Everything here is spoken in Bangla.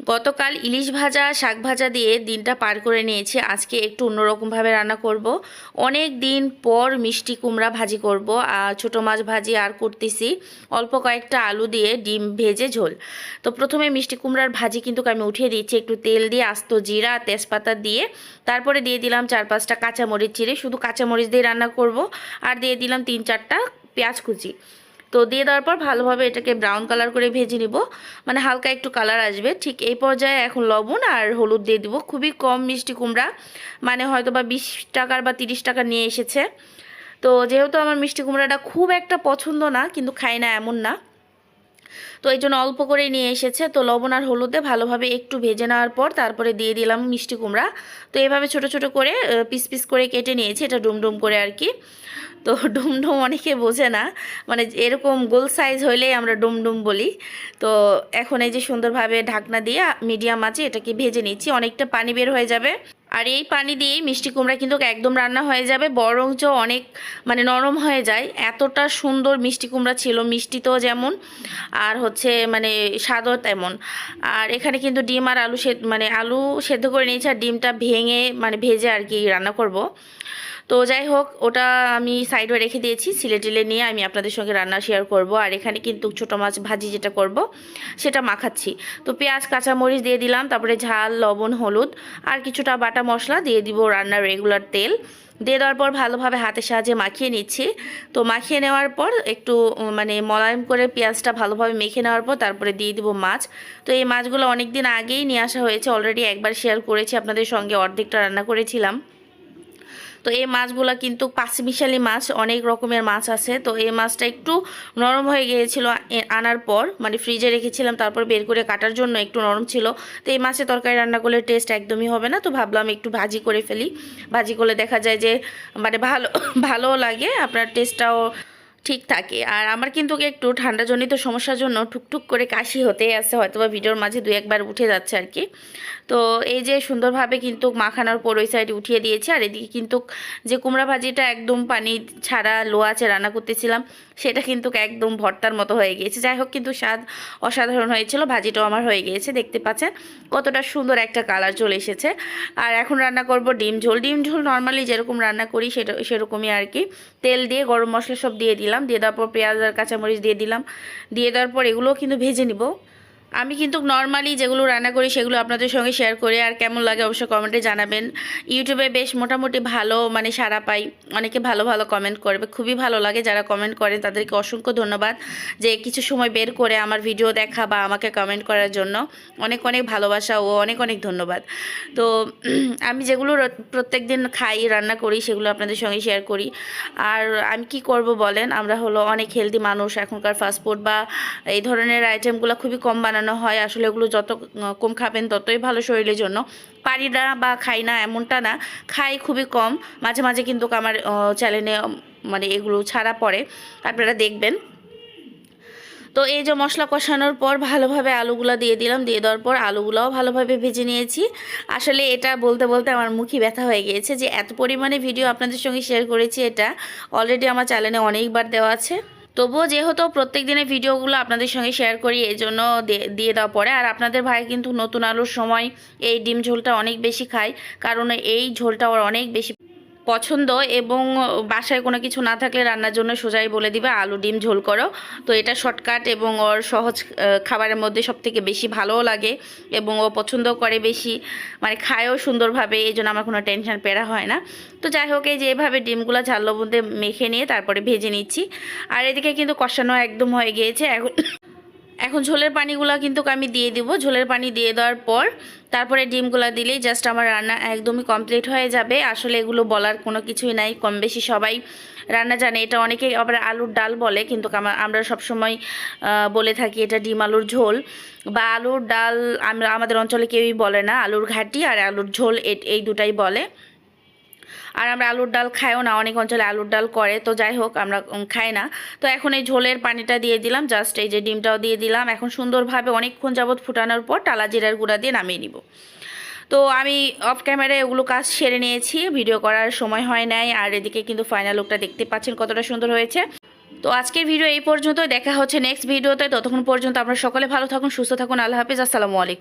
গতকাল ইলিশ ভাজা, শাক ভাজা দিয়ে দিনটা পার করে নিয়েছি। আজকে একটু অন্যরকমভাবে রান্না করব। অনেক দিন পর মিষ্টি কুমড়া ভাজি করব আর ছোটো মাছ ভাজি আর করতেছি অল্প কয়েকটা আলু দিয়ে ডিম ভেজে ঝোল। তো প্রথমে মিষ্টি কুমড়ার ভাজি কিন্তু আমি উঠিয়ে দিচ্ছি, একটু তেল দিয়ে আস্ত জিরা, তেজপাতা দিয়ে। তারপরে দিয়ে দিলাম চার পাঁচটা কাঁচামরিচ চিড়ে শুধু কাঁচামরিচ দিয়ে রান্না করব। আর দিয়ে দিলাম তিন চারটা পেঁয়াজ কুচি। তো দিয়ে দেওয়ার পর ভালোভাবে এটাকে ব্রাউন কালার করে ভেজে নিব। মানে হালকা একটু কালার আসবে। ঠিক এই পর্যায়ে এখন লবণ আর হলুদ দিয়ে দিব। খুবই কম মিষ্টি কুমড়া। মানে হয়তো বা বিশ টাকার বা তিরিশ টাকা নিয়ে এসেছে। তো যেহেতু আমার মিষ্টি কুমড়াটা খুব একটা পছন্দ না, কিন্তু খাই না এমন না। তো এই জন্য অল্প করেই নিয়ে এসেছে। তো লবণ আর হলুদে ভালোভাবে একটু ভেজে নেওয়ার পর তারপরে দিয়ে দিলাম মিষ্টি কুমড়া। তো এভাবে ছোট ছোট করে পিস পিস করে কেটে নিয়েছি। এটা ডুমডুম করে আর কি। তো ডুমডুম অনেকে বোঝে না। মানে এরকম গোল সাইজ হইলেই আমরা ডুমডুম বলি। তো এখন এই যে সুন্দরভাবে ঢাকনা দিয়ে মিডিয়াম আছে এটাকে ভেজে নিচ্ছি। অনেকটা পানি বের হয়ে যাবে। আর এই পানি দিয়েই মিষ্টি কুমড়া কিন্তু একদম রান্না হয়ে যাবে, বরঞ্চ অনেক মানে নরম হয়ে যায়। এতটা সুন্দর মিষ্টি কুমড়া ছিল, মিষ্টি তো যেমন, আর হচ্ছে মানে স্বাদও তেমন। আর এখানে কিন্তু ডিম আর আলু মানে আলু সেদ্ধ করে নিয়েছি, আর ডিমটা ভেঙে মানে ভেজে আর কি রান্না করব। তো যাই হোক, ওটা আমি সাইডে রেখে দিয়েছি, সিলে টিলে নিয়ে আমি আপনাদের সঙ্গে রান্না শেয়ার করব। আর এখানে কিন্তু ছোটো মাছ ভাজি যেটা করব, সেটা মাখাচ্ছি। তো পেঁয়াজ, কাঁচামরিচ দিয়ে দিলাম, তারপরে ঝাল, লবণ, হলুদ, আর কিছুটা বাটা মশলা দিয়ে দিব রান্নার রেগুলার তেল। দিয়ে দেওয়ার পর ভালোভাবে হাতের সাহায্যে মাখিয়ে নিচ্ছি। তো মাখিয়ে নেওয়ার পর একটু মানে মলায়ম করে পেঁয়াজটা ভালোভাবে মেখে নেওয়ার পর তারপরে দিয়ে দিব মাছ। তো এই মাছগুলো অনেক দিন আগেই নিয়ে আসা হয়েছে অলরেডি একবার শেয়ার করেছি, আপনাদের সঙ্গে অর্ধেকটা রান্না করেছিলাম। তো এই মাছগুলো কিন্তু পাঁচমিশালি মাছ, অনেক রকমের মাছ আছে। তো এই মাছটা একটু নরম হয়ে গিয়েছিল আনার পর মানে ফ্রিজে রেখেছিলাম, তারপর বের করে কাটার জন্য একটু নরম ছিল। তো এই মাছের তরকারি রান্না করলে টেস্ট একদমই হবে না, তো ভাবলাম একটু ভাজি করে ফেলি। ভাজি করলে দেখা যায় যে মানে ভালো, ভালোও লাগে, আপনার টেস্টটাও ঠিক থাকে। আর আমার কিন্তু একটু ঠান্ডাজনিত সমস্যার জন্য টুকটুক করে কাশি হতেই আছে হয়তো বা ভিডিওর মাঝে দু একবার উঠে যাচ্ছে আর কি। তো এই যে সুন্দরভাবে কিন্তু মাখানোর পর ওই সাইডে উঠিয়ে দিয়েছি, আর এদিকে কিন্তু যে কুমড়া ভাজিটা একদম পানি ছাড়া লো আছে রান্না করতেছিলাম, সেটা কিন্তু একদম ভর্তার মতো হয়ে গিয়েছে। যাই হোক, কিন্তু স্বাদ অসাধারণ হয়েছিল, ভাজিটাও আমার হয়ে গিয়েছে, দেখতে পাচ্ছেন কতটা সুন্দর একটা কালার চলে এসেছে। আর এখন রান্না করব ডিম ঝোল। ডিম ঝোল নর্মালি যেরকম রান্না করি সেটা, সেরকমই আর কি। তেল দিয়ে গরম মশলা সব দিয়ে দিলাম। দিয়ে দেওয়ার পর পেঁয়াজ আর কাঁচামরিচ দিয়ে দিলাম। দিয়ে দেওয়ার পর এগুলোও কিন্তু ভেজে নিব। আমি কিন্তু নর্মালি যেগুলো রান্না করি সেগুলো আপনাদের সঙ্গে শেয়ার করি। আর কেমন লাগে অবশ্যই কমেন্টে জানাবেন। ইউটিউবে বেশ মোটামুটি ভালো মানে সাড়া পাই। অনেকে ভালো ভালো কমেন্ট করবে। খুবই ভালো লাগে যারা কমেন্ট করেন। তাদেরকে অসংখ্য ধন্যবাদ যে কিছু সময় বের করে আমার ভিডিও দেখা বা আমাকে কমেন্ট করার জন্য। অনেক অনেক ভালোবাসা ও অনেক অনেক ধন্যবাদ। তো আমি যেগুলো প্রত্যেক দিন খাই, রান্না করি, সেগুলো আপনাদের সঙ্গে শেয়ার করি। আর আমি কি করব বলেন? আমরা হলো অনেক হেলদি মানুষ। এখনকার ফাস্টফুড বা এই ধরনের আইটেমগুলো খুবই কম বানানো বানানো হয়, আসলে এগুলো যত কম খাবেন ততই ভালো শরীরের জন্য। পারি না বা খাই না এমনটা না, খাই খুবই কম। মাঝে মাঝে কিন্তু আমার চ্যানেলে মানে এগুলো ছাড়া পড়ে, আপনারা দেখবেন। তো এই যে মশলা কষানোর পর ভালোভাবে আলুগুলো দিয়ে দিলাম, দিয়ে দেওয়ার পর আলুগুলোও ভালোভাবে ভেজে নিয়েছি। আসলে এটা বলতে বলতে আমার মুখই ব্যথা হয়ে গিয়েছে যে এত পরিমাণে ভিডিও আপনাদের সঙ্গে শেয়ার করেছি এটা অলরেডি আমার চ্যানেলে অনেকবার দেওয়া আছে। তবুও যেহেতু প্রত্যেক দিনের ভিডিওগুলো আপনাদের সঙ্গে শেয়ার করি, এই জন্য দিয়ে দেওয়া পরে আর আপনাদের ভাই কিন্তু নতুন আলুর সময় এই ডিম ঝোলটা অনেক বেশি খায়, কারণ এই ঝোলটা ওর অনেক বেশি পছন্দ এবং বাসায় কোনো কিছু না থাকলে রান্নার জন্য সোজাই বলে দিবে, আলু ডিম ঝোল করো। তো এটা শর্টকাট এবং ওর সহজ খাবারের মধ্যে সব থেকে বেশি ভালোও লাগে এবং ও পছন্দ করে বেশি। মানে খায়ও সুন্দরভাবে, এই জন্য আমার কোনো টেনশন পেরা হয় না। তো যাই হোক, এই যে এভাবে ডিমগুলো ঝাল মধ্যে মেখে নিয়ে তারপরে ভেজে নিচ্ছি। আর এদিকে কিন্তু কষানো একদম হয়ে গিয়েছে। এখন এখন ঝোলের পানিগুলো কিন্তু আমি দিয়ে দিব। ঝোলের পানি দিয়ে দেওয়ার পর তারপরে ডিমগুলো দিলেই জাস্ট আমার রান্না একদমই কমপ্লিট হয়ে যাবে। আসলে এগুলো বলার কোনো কিছুই নাই। কম বেশি সবাই রান্না জানে। এটা অনেকে আবার আলুর ডাল বলে, কিন্তু আমরা সবসময় বলে থাকি এটা ডিম আলুর ঝোল। বা আলুর ডাল আমরা আমাদের অঞ্চলে কেউই বলে না। আলুর ঘাটি আর আলুর ঝোল এই দুটাই বলে। আর আমরা আলুর ডাল খাইও না, অনেক অঞ্চলে আলুর ডাল করে, তো যাই হোক, আমরা খাই না। তো এখন এই ঝোলের পানিটা দিয়ে দিলাম জাস্ট এই যে ডিমটাও দিয়ে দিলাম। এখন সুন্দরভাবে অনেকক্ষণ যাবৎ ফুটানোর পর টালা জিরার গুঁড়া দিয়ে নামিয়ে নিব। তো আমি অফ ক্যামেরায় ওগুলো কাজ সেরে নিয়েছি ভিডিও করার সময় হয় নাই, আর এদিকে কিন্তু ফাইনাল লুকটা দেখতে পাচ্ছেন কতটা সুন্দর হয়েছে। তো আজকের ভিডিও এই পর্যন্ত দেখা হচ্ছে নেক্সট ভিডিওতে ততক্ষণ পর্যন্ত আপনারা সকলে ভালো থাকুন, সুস্থ থাকুন, আল্লাহ হাফিজ, আসসালামু আলাইকুম।